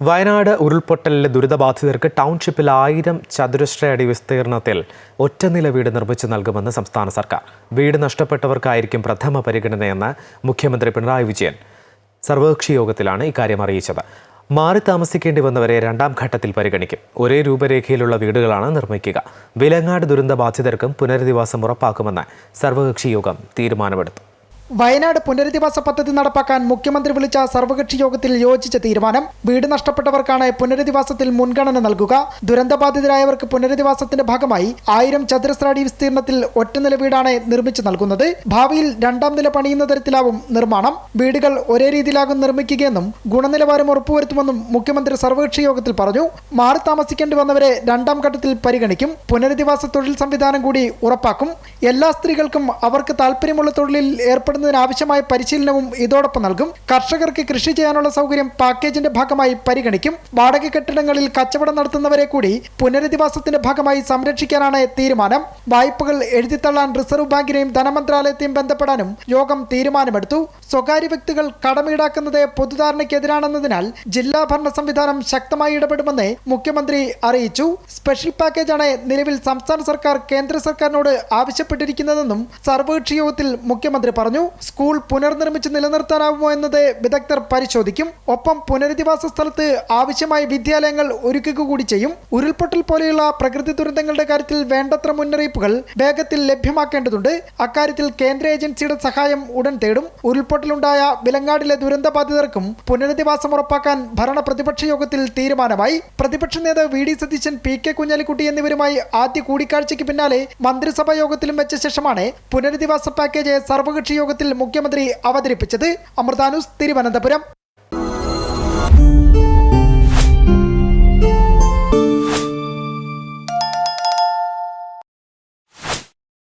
വയനാട് ഉരുൾപൊട്ടലിലെ ദുരിതബാധിതർക്ക് ടൗൺഷിപ്പിൽ ആയിരം ചതുരശ്ര അടി വിസ്തീർണത്തിൽ ഒറ്റനില വീട് നിർമ്മിച്ചു നൽകുമെന്ന് സംസ്ഥാന സർക്കാർ. വീട് നഷ്ടപ്പെട്ടവർക്കായിരിക്കും പ്രഥമ പരിഗണനയെന്ന് മുഖ്യമന്ത്രി പിണറായി വിജയൻ സർവകക്ഷി യോഗത്തിലാണ് ഇക്കാര്യം അറിയിച്ചത്. മാറി താമസിക്കേണ്ടി വന്നവരെ രണ്ടാം ഘട്ടത്തിൽ പരിഗണിക്കും. ഒരേ രൂപരേഖയിലുള്ള വീടുകളാണ് നിർമ്മിക്കുക. വിലങ്ങാട് ദുരന്തബാധിതർക്കും പുനരധിവാസം ഉറപ്പാക്കുമെന്ന് സർവകക്ഷി യോഗം തീരുമാനമെടുത്തു. വയനാട് പുനരധിവാസ പദ്ധതി നടപ്പാക്കാൻ മുഖ്യമന്ത്രി വിളിച്ച സർവകക്ഷി യോഗത്തിൽ യോജിച്ച തീരുമാനം വീട് നഷ്ടപ്പെട്ടവർക്കാണ് പുനരധിവാസത്തിൽ മുൻഗണന നൽകുക. ദുരന്തബാധിതരായവർക്ക് പുനരധിവാസത്തിന്റെ ഭാഗമായി ആയിരം ചതുരശ്ര അടി വിസ്തീർണത്തിൽ ഒറ്റനില വീടാണ് നിർമ്മിച്ചു നൽകുന്നത്. ഭാവിയിൽ രണ്ടാം നില പണിയുന്ന തരത്തിലാവും നിർമ്മാണം. വീടുകൾ ഒരേ രീതിയിലാകും നിർമ്മിക്കുകയെന്നും ഗുണനിലവാരം ഉറപ്പുവരുത്തുമെന്നും മുഖ്യമന്ത്രി സർവകക്ഷി യോഗത്തിൽ പറഞ്ഞു. മാറി താമസിക്കേണ്ടി വന്നവരെ രണ്ടാം ഘട്ടത്തിൽ പരിഗണിക്കും. പുനരധിവാസ തൊഴിൽ സംവിധാനം കൂടി ഉറപ്പാക്കും. എല്ലാ സ്ത്രീകൾക്കും അവർക്ക് താല്പര്യമുള്ള തൊഴിലിൽ ഏർപ്പെടുന്നതിനാവശ്യമായ പരിശീലനവും ഇതോടൊപ്പം നൽകും. കർഷകർക്ക് കൃഷി ചെയ്യാനുള്ള സൗകര്യം പാക്കേജിന്റെ ഭാഗമായി പരിഗണിക്കും. വാടക കെട്ടിടങ്ങളിൽ കച്ചവടം നടത്തുന്നവരെ കൂടി പുനരധിവാസത്തിന്റെ ഭാഗമായി സംരക്ഷിക്കാനാണ് തീരുമാനം. വായ്പകൾ എഴുതിത്തള്ളാൻ റിസർവ് ബാങ്കിനെയും ധനമന്ത്രാലയത്തെയും ബന്ധപ്പെടാനും യോഗം തീരുമാനമെടുത്തു. സ്വകാര്യ വ്യക്തികൾ കടമീടാക്കുന്നത് പൊതുധാരണയ്ക്കെതിരാണെന്നതിനാൽ ജില്ലാ ഭരണ സംവിധാനം ശക്തമായി ഇടപെടുമെന്ന് മുഖ്യമന്ത്രി അറിയിച്ചു. സ്പെഷ്യൽ പാക്കേജാണ് നിലവിൽ സംസ്ഥാന സർക്കാർ കേന്ദ്ര സർക്കാരിനോട് ആവശ്യപ്പെട്ടിരിക്കുന്നതെന്നും സർവകക്ഷി യോഗത്തിൽ മുഖ്യമന്ത്രി പറഞ്ഞു. സ്കൂൾ പുനർനിർമ്മിച്ച് നിലനിർത്താനാവുമോ എന്നത് വിദഗ്ധർ പരിശോധിക്കും. ഒപ്പം പുനരധിവാസ സ്ഥലത്ത് ആവശ്യമായ വിദ്യാലയങ്ങൾ ഒരുക്കുക കൂടി ചെയ്യും. ഉരുൾപൊട്ടൽ പോലെയുള്ള പ്രകൃതി ദുരന്തങ്ങളുടെ കാര്യത്തിൽ വേണ്ടത്ര മുന്നറിയിപ്പുകൾ വേഗത്തിൽ ലഭ്യമാക്കേണ്ടതുണ്ട്. അക്കാര്യത്തിൽ കേന്ദ്ര ഏജൻസിയുടെ സഹായം ഉടൻ തേടും. ഉരുൾപൊട്ടലുണ്ടായ വിലങ്ങാടിലെ ദുരന്തബാധിതർക്കും പുനരധിവാസം ഉറപ്പാക്കാൻ ഭരണ പ്രതിപക്ഷ യോഗത്തിൽ തീരുമാനമായി. പ്രതിപക്ഷ നേതാവ് V D Satheesan P K Kunhalikutty എന്നിവരുമായി ആദ്യ കൂടിക്കാഴ്ചയ്ക്ക് പിന്നാലെ മന്ത്രിസഭാ യോഗത്തിലും വെച്ച ശേഷമാണ് പുനരധിവാസ പാക്കേജ് സർവകക്ഷി യോഗത്തിൽ മുഖ്യമന്ത്രി അവതരിപ്പിച്ചത് അമൃതാനുസ് തിരുവനന്തപുരം.